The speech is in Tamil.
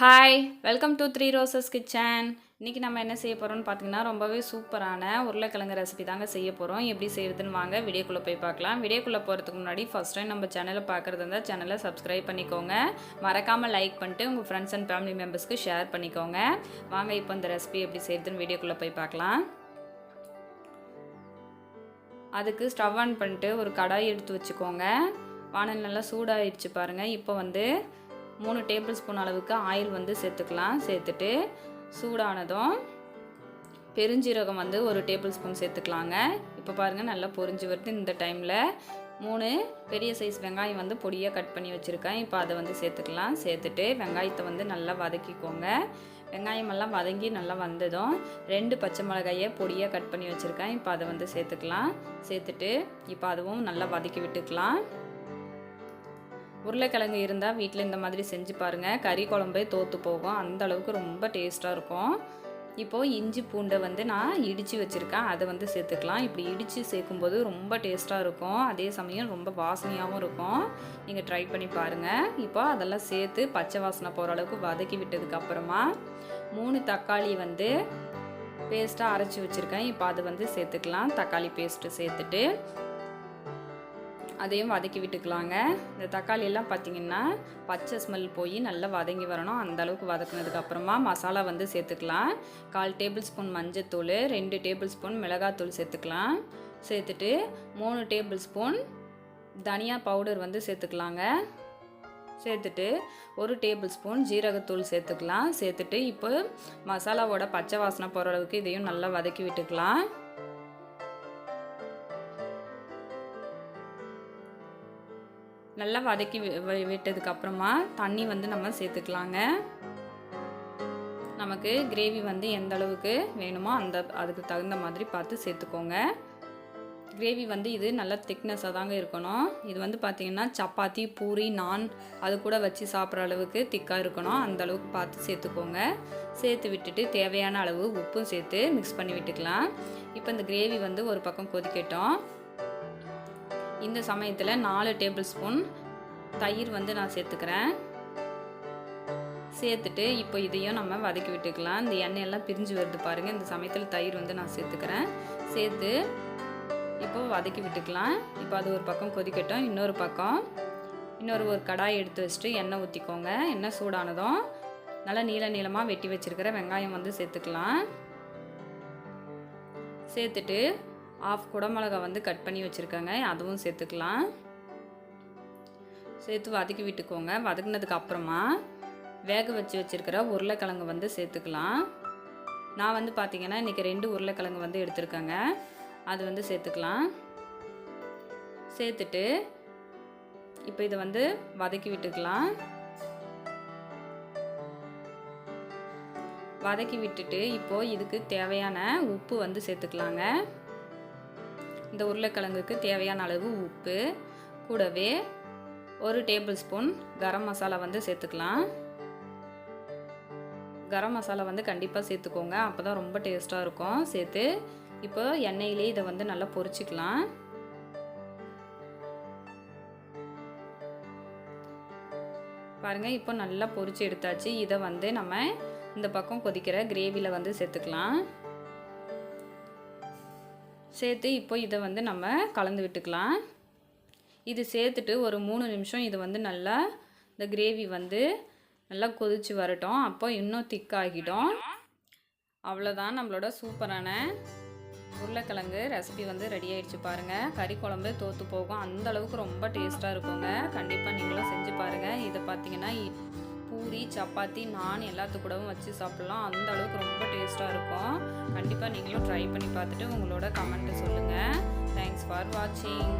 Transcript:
Hi welcome to three roses kitchen இன்றைக்கி நம்ம என்ன செய்ய போகிறோம்னு பார்த்தீங்கன்னா ரொம்பவே சூப்பரான உருளைக்கிழங்கு ரெசிபி தாங்க செய்ய போகிறோம் எப்படி செய்கிறதுன்னு வாங்க வீடியோக்குள்ளே போய் பார்க்கலாம் வீடியோக்குள்ளே போகிறதுக்கு முன்னாடி ஃபஸ்ட் டைம் நம்ம சேனலை பார்க்குறது இருந்தால் சேனலை சப்ஸ்கிரைப் பண்ணிக்கோங்க. மறக்காமல் லைக் பண்ணிட்டு உங்கள் ஃப்ரெண்ட்ஸ் அண்ட் ஃபேமிலி மெம்பர்ஸ்க்கு ஷேர் பண்ணிக்கோங்க. வாங்க இப்போ இந்த ரெசிபி எப்படி செய்கிறதுன்னு வீடியோக்குள்ளே போய் பார்க்கலாம் அதுக்கு ஸ்டவ் ஆன் பண்ணிட்டு ஒரு கடாய் எடுத்து வச்சுக்கோங்க. வானல் நல்லா சூடாகிடுச்சு பாருங்கள் இப்போ வந்து மூணு டேபிள் ஸ்பூன் அளவுக்கு ஆயில் வந்து சேர்த்துக்கலாம். சேர்த்துட்டு சூடானதும் பெருஞ்சீரகம் வந்து ஒரு டேபிள் ஸ்பூன் சேர்த்துக்கலாங்க. இப்போ பாருங்கள் நல்லா பொரிஞ்சு வருது இந்த டைமில். மூணு பெரிய சைஸ் வெங்காயம் வந்து பொடியாக கட் பண்ணி வச்சுருக்கேன். இப்போ அதை வந்து சேர்த்துக்கலாம். சேர்த்துட்டு வெங்காயத்தை வந்து நல்லா வதக்கிக்கோங்க. வெங்காயமெல்லாம் வதங்கி நல்லா வந்ததும் ரெண்டு பச்சை மிளகாயை பொடியாக கட் பண்ணி வச்சுருக்கேன். இப்போ அதை வந்து சேர்த்துக்கலாம். சேர்த்துட்டு இப்போ அதுவும் நல்லா வதக்கி விட்டுக்கலாம். உருளைக்கிழங்கு இருந்தால் வீட்டில் இந்த மாதிரி செஞ்சு பாருங்கள் கறி குழம்பே தோற்று போகும். அந்த அளவுக்கு ரொம்ப டேஸ்ட்டாக இருக்கும். இப்போது இஞ்சி பூண்டை வந்து நான் இடித்து வச்சுருக்கேன். அதை வந்து சேர்த்துக்கலாம். இப்படி இடித்து சேர்க்கும்போது ரொம்ப டேஸ்ட்டாக இருக்கும். அதே சமயம் ரொம்ப வாசனையாகவும் இருக்கும். நீங்கள் ட்ரை பண்ணி பாருங்கள் இப்போ அதெல்லாம் சேர்த்து பச்சை வாசனை போகிற அளவுக்கு வதக்கி விட்டதுக்கப்புறமா மூணு தக்காளி வந்து பேஸ்ட்டாக அரைச்சி வச்சுருக்கேன். இப்போ அது வந்து சேர்த்துக்கலாம். தக்காளி பேஸ்ட்டு சேர்த்துட்டு அதையும் வதக்கி விட்டுக்கலாங்க. இந்த தக்காளி எல்லாம் பார்த்திங்கன்னா பச்சை ஸ்மெல் போய் நல்லா வதங்கி வரணும். அந்த அளவுக்கு வதக்குனதுக்கு அப்புறமா மசாலா வந்து சேர்த்துக்கலாம். கால் டேபிள் ஸ்பூன் மஞ்சத்தூள் ரெண்டு டேபிள் ஸ்பூன் மிளகாத்தூள் சேர்த்துக்கலாம். சேர்த்துட்டு மூணு டேபிள் ஸ்பூன் தனியா பவுடர் வந்து சேர்த்துக்கலாங்க. சேர்த்துட்டு ஒரு டேபிள் ஸ்பூன் ஜீரகத்தூள் சேர்த்துக்கலாம். சேர்த்துட்டு இப்போ மசாலாவோட பச்சை வாசனை போகிற அளவுக்கு இதையும் நல்லா வதக்கி விட்டுக்கலாம். நல்லா வதக்கி விட்டதுக்கு அப்புறமா தண்ணி வந்து நம்ம சேர்த்துக்கலாங்க. நமக்கு கிரேவி வந்து எந்த அளவுக்கு வேணுமோ அந்த அதுக்கு தகுந்த மாதிரி பார்த்து சேர்த்துக்கோங்க. கிரேவி வந்து இது நல்லா திக்னஸாக தாங்க இருக்கணும். இது வந்து பார்த்திங்கன்னா சப்பாத்தி பூரி நான் அது கூட வச்சு சாப்பிட்ற அளவுக்கு திக்காக இருக்கணும். அந்த அளவுக்கு பார்த்து சேர்த்துக்கோங்க. சேர்த்து விட்டுட்டு தேவையான அளவு உப்பும் சேர்த்து மிக்ஸ் பண்ணி விட்டுக்கலாம். இப்போ இந்த கிரேவி வந்து ஒரு பக்கம் கொதிக்கட்டும். இந்த சமயத்தில் நாலு டேபிள் ஸ்பூன் தயிர் வந்து நான் சேர்த்துக்கிறேன். சேர்த்துட்டு இப்போ இதையும் நம்ம வதக்கி விட்டுக்கலாம். இந்த எண்ணெயெல்லாம் பிரிஞ்சு வருது பாருங்கள் இந்த சமயத்தில் தயிர் வந்து நான் சேர்த்துக்கிறேன். சேர்த்து இப்போ வதக்கி விட்டுக்கலாம். இப்போ அது ஒரு பக்கம் கொதிக்கட்டும். இன்னொரு பக்கம். இன்னொரு ஒரு கடாய் எடுத்து வச்சுட்டு எண்ணெய் ஊற்றிக்கோங்க எண்ணெய் சூடானதும் நல்லா நீள நீளமாக வெட்டி வச்சுருக்கிற வெங்காயம் வந்து சேர்த்துக்கலாம். சேர்த்துட்டு ஆஃப் குடமிளகா வந்து கட் பண்ணி வச்சுருக்கேங்க. அதுவும் சேர்த்துக்கலாம். சேர்த்து வதக்கி விட்டுக்கோங்க. வதக்குனதுக்கு அப்புறமா வேக வச்சு வச்சுருக்கிற உருளைக்கிழங்கு வந்து சேர்த்துக்கலாம். நான் வந்து பார்த்திங்கன்னா இன்றைக்கி ரெண்டு உருளைக்கிழங்கு வந்து எடுத்திருக்கேங்க. அது வந்து சேர்த்துக்கலாம். சேர்த்துட்டு இப்போ இதை வந்து வதக்கி விட்டுக்கலாம். வதக்கி விட்டுட்டு இப்போது இதுக்கு தேவையான உப்பு வந்து சேர்த்துக்கலாங்க. இந்த உருளைக்கிழங்குக்கு தேவையான அளவு உப்பு கூடவே ஒரு டேபிள் ஸ்பூன் கரம் மசாலா வந்து சேர்த்துக்கலாம். கரம் மசாலா வந்து கண்டிப்பாக சேர்த்துக்கோங்க. அப்போ தான் ரொம்ப டேஸ்ட்டாக இருக்கும். சேர்த்து இப்போ எண்ணெயிலே இதை வந்து நல்லா பொரிச்சிக்கலாம். பாருங்கள் இப்போ நல்லா பொரிச்சு எடுத்தாச்சு. இதை வந்து நம்ம இந்த பக்கம் கொதிக்கிற கிரேவியில் வந்து சேர்த்துக்கலாம். சேர்த்து இப்போ இதை வந்து நம்ம கலந்து விட்டுக்கலாம். இது சேர்த்துட்டு ஒரு மூணு நிமிஷம் இது வந்து நல்லா இந்த கிரேவி வந்து நல்லா கொதித்து வரட்டும். அப்போ இன்னும் திக்காகிடும் அவ்வளோதான் நம்மளோட சூப்பரான உருளைக்கிழங்கு ரெசிபி வந்து ரெடி ஆகிடுச்சு பாருங்கள் கறி குழம்பு தோற்று போகும். அந்த அளவுக்கு ரொம்ப டேஸ்ட்டாக இருக்குங்க. கண்டிப்பாக நீங்களும் செஞ்சு பாருங்கள் இதை பார்த்தீங்கன்னா பூரி சப்பாத்தி நான் எல்லாத்து கூடவும் வச்சு சாப்பிட்லாம். அந்த அளவுக்கு ரொம்ப டேஸ்ட்டாக இருக்கும். கண்டிப்பாக நீங்களும் ட்ரை பண்ணி பார்த்துட்டு உங்களோட கமெண்ட்டை சொல்லுங்கள் தேங்க்ஸ் ஃபார் வாட்சிங்